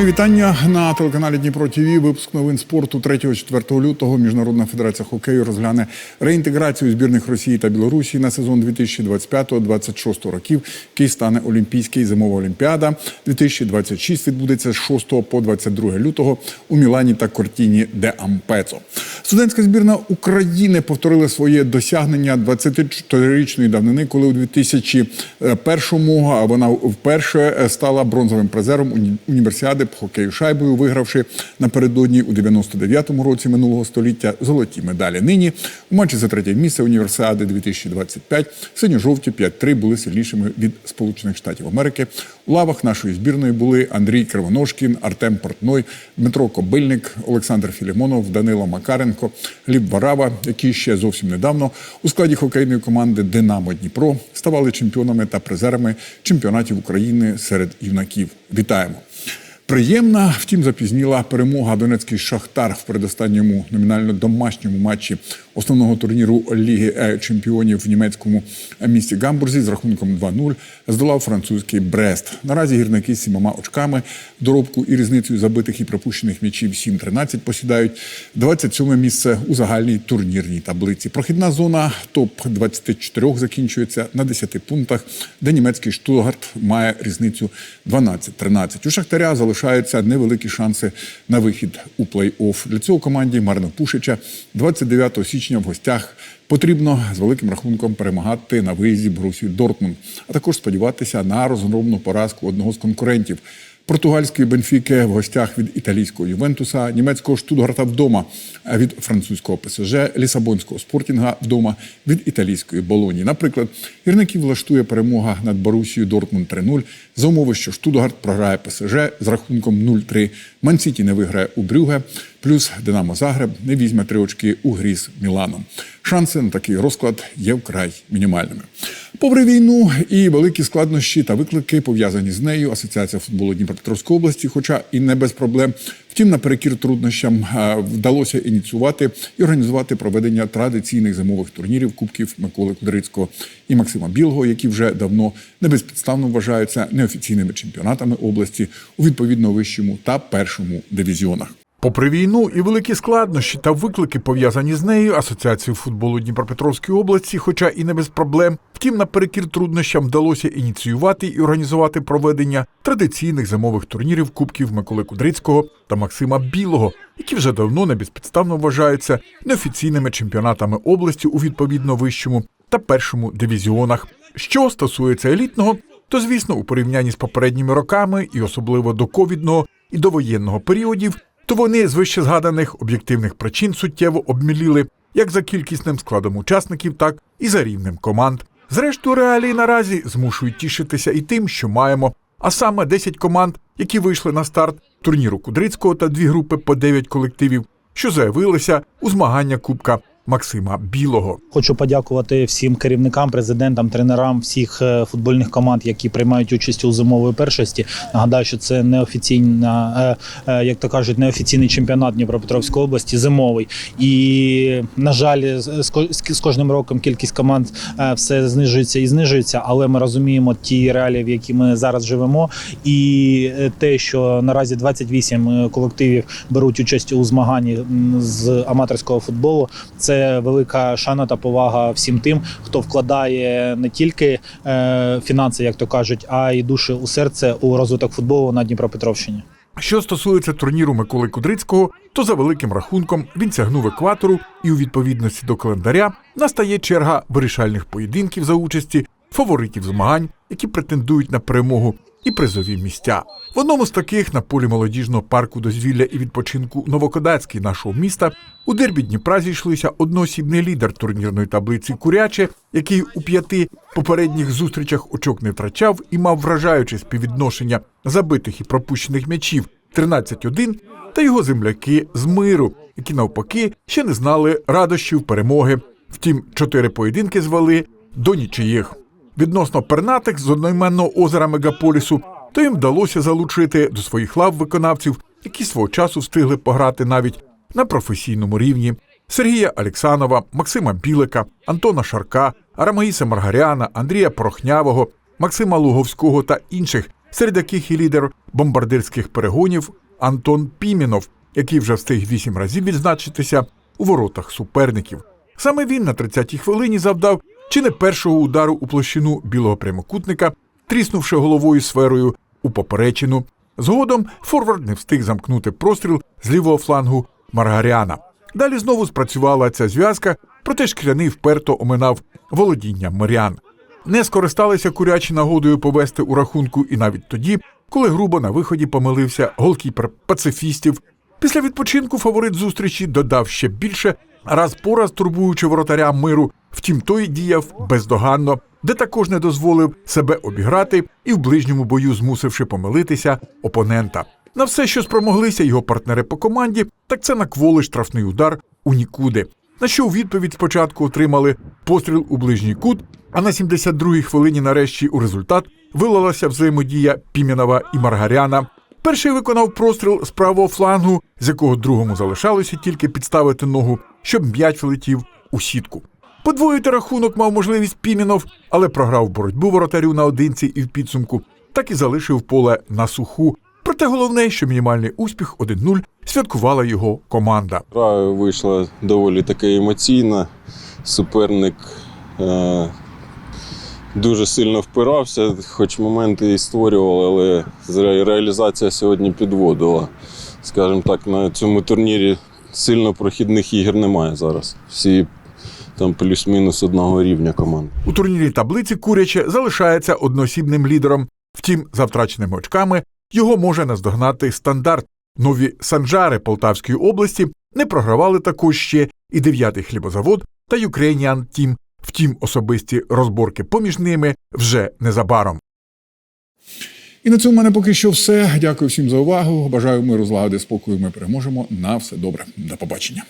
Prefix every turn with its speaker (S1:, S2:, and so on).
S1: Мої вітання на телеканалі Дніпро ТВ. Випуск новин спорту 3-4 лютого. Міжнародна федерація хокею розгляне реінтеграцію збірних Росії та Білорусі на сезон 2025-2026 років, який стане Олімпійський зимова олімпіада. 2026 відбудеться з 6 по 22 лютого у Мілані та Кортіні де Ампецо. Студентська збірна України повторила своє досягнення 24-річної давнини, коли у 2001-му вона вперше стала бронзовим призером уні- універсіади по хокею шайбою, вигравши напередодні у 99-му році минулого століття золоті медалі. Нині у матчі за третє місце універсіади 2025 синьо-жовті 5-3 були сильнішими від Сполучених Штатів Америки. У лавах нашої збірної були Андрій Кривоножкін, Артем Портной, Дмитро Кобильник, Олександр Філімонов, Данило Макаренко, Гліб Варава, які ще зовсім недавно у складі хокейної команди Динамо Дніпро ставали чемпіонами та призерами чемпіонатів України серед юнаків. Вітаємо! Приємна, втім, запізніла перемога. Донецький Шахтар в передостанньому номінально домашньому матчі основного турніру Ліги е, чемпіонів в німецькому місті Гамбурзі з рахунком 2-0 здолав французький Брест. Наразі гірники з сімома очками, доробку і різницею забитих і пропущених м'ячів 7-13 посідають 27 місце у загальній турнірній таблиці. Прохідна зона топ-24 закінчується на 10 пунктах, де німецький Штутгарт має різницю 12-13. У Шахтаря залишаються невеликі шанси на вихід у плей-офф. Для цього команді Марно Пушича 29 січня в гостях потрібно з великим рахунком перемагати на виїзді Борусію Дортмунд, а також сподіватися на розгромну поразку одного з конкурентів. Португальської Бенфіки в гостях від італійського Ювентуса, німецького Штутгарта вдома від французького ПСЖ, Лісабонського Спортінга вдома від італійської Болоні. Наприклад, гірників влаштує перемога над Борусією Дортмунд 3-0 за умови, що Штутгарт програє ПСЖ з рахунком 0-3. Мансіті не виграє у Брюге, плюс Динамо Загреб не візьме три очки у грі з Міланом. Шанси на такий розклад є вкрай мінімальними. Попри війну і великі складнощі та виклики пов'язані з нею, Асоціація футболу Дніпропетровської області, хоча і не без проблем, втім, наперекір труднощам е, вдалося ініціювати і організувати проведення традиційних зимових турнірів Кубків Миколи Кудрицького і Максима Білого, які вже давно не безпідставно вважаються неофіційними чемпіонатами області у відповідно вищому та першому дивізіонах.
S2: Попри війну і великі складнощі та виклики пов'язані з нею, Асоціацію футболу Дніпропетровської області, хоча і не без проблем, втім, наперекір труднощам вдалося ініціювати і організувати проведення традиційних зимових турнірів Кубків Миколи Кудрицького та Максима Білого, які вже давно не безпідставно вважаються неофіційними чемпіонатами області у відповідно вищому та першому дивізіонах. Що стосується елітного, то звісно, у порівнянні з попередніми роками, і особливо до ковідного і довоєнного періодів, то вони з вище згаданих об'єктивних причин суттєво обміліли як за кількісним складом учасників, так і за рівнем команд. Зрештою, реалії наразі змушують тішитися і тим, що маємо, а саме 10 команд, які вийшли на старт турніру Кудрицького та дві групи по 9 колективів, що заявилися у змагання Кубка Максима Білого.
S3: Хочу подякувати всім керівникам, президентам, тренерам всіх е, футбольних команд, які приймають участь у зимової першості. Нагадаю, що це неофіційна, е, е, як то кажуть, неофіційний чемпіонат Дніпропетровської області, зимовий. І на жаль, з кожним роком кількість команд все знижується і знижується, але ми розуміємо ті реалії, в які ми зараз живемо, і те, що наразі 28 колективів беруть участь у змаганні з аматорського футболу. Це велика шана та повага всім тим, хто вкладає не тільки е, фінанси, як то кажуть, а й душі у серце у розвиток футболу на Дніпропетровщині.
S2: Що стосується турніру Миколи Кудрицького, то за великим рахунком він сягнув екватору, і у відповідності до календаря настає черга вирішальних поєдинків за участі фаворитів змагань, які претендують на перемогу і призові місця. В одному з таких на полі молодіжного парку дозвілля і відпочинку Новокодацький нашого міста у дербі Дніпра зійшлися одноосібний лідер турнірної таблиці Куряче, який у п'яти попередніх зустрічах очок не втрачав і мав вражаюче співвідношення забитих і пропущених м'ячів 13-1, та його земляки з миру, які навпаки ще не знали радощів перемоги. Втім, чотири поєдинки звели до нічиїх. Відносно пернатих з одноіменного озера Мегаполісу, то їм вдалося залучити до своїх лав виконавців, які свого часу встигли пограти навіть на професійному рівні. Сергія Алексанова, Максима Білика, Антона Шарка, Арамаїса Маргаряна, Андрія Порохнявого, Максима Луговського та інших, серед яких і лідер бомбардирських перегонів Антон Пімінов, який вже встиг вісім разів відзначитися у воротах суперників. Саме він на 30-й хвилині завдав чи не першого удару у площину білого прямокутника, тріснувши головою сферою у поперечину. Згодом форвард не встиг замкнути простріл з лівого флангу Маргаряна. Далі знову спрацювала ця зв'язка, проте шкляний вперто оминав володіння морян. Не скористалися курячі нагодою повести у рахунку і навіть тоді, коли грубо на виході помилився голкіпер пацифістів. Після відпочинку фаворит зустрічі додав ще більше, раз по раз турбуючи воротаря миру. Втім, той діяв бездоганно, де також не дозволив себе обіграти і в ближньому бою змусивши помилитися опонента. На все, що спромоглися його партнери по команді, так це на кволий штрафний удар у нікуди. На що у відповідь спочатку отримали постріл у ближній кут, а на 72-й хвилині нарешті у результат вилилася взаємодія Пімінова і Маргаряна. Перший виконав простріл з правого флангу, з якого другому залишалося тільки підставити ногу, щоб м'яч влетів у сітку. Подвоїти рахунок мав можливість Пімінов, але програв боротьбу воротарю наодинці і в підсумку, так і залишив поле на суху. Проте головне, що мінімальний успіх 1-0 святкувала його команда.
S4: Гра вийшла доволі таки емоційна. Суперник е, дуже сильно впирався, хоч моменти і створювали, але зре- реалізація сьогодні підводила. Скажімо так, на цьому турнірі сильно прохідних ігор немає зараз. Всі там плюс-мінус одного рівня команд.
S2: У турнірі таблиці Куряче залишається одноосібним лідером. Втім, за втраченими очками його може наздогнати стандарт. Нові санжари Полтавської області не програвали також ще і дев'ятий хлібозавод та Ukrainian Team. Втім, особисті розборки поміж ними вже незабаром.
S1: І на цьому в мене поки що все. Дякую всім за увагу. Бажаю миру, злагоди, спокою. Ми переможемо. На все добре. До побачення.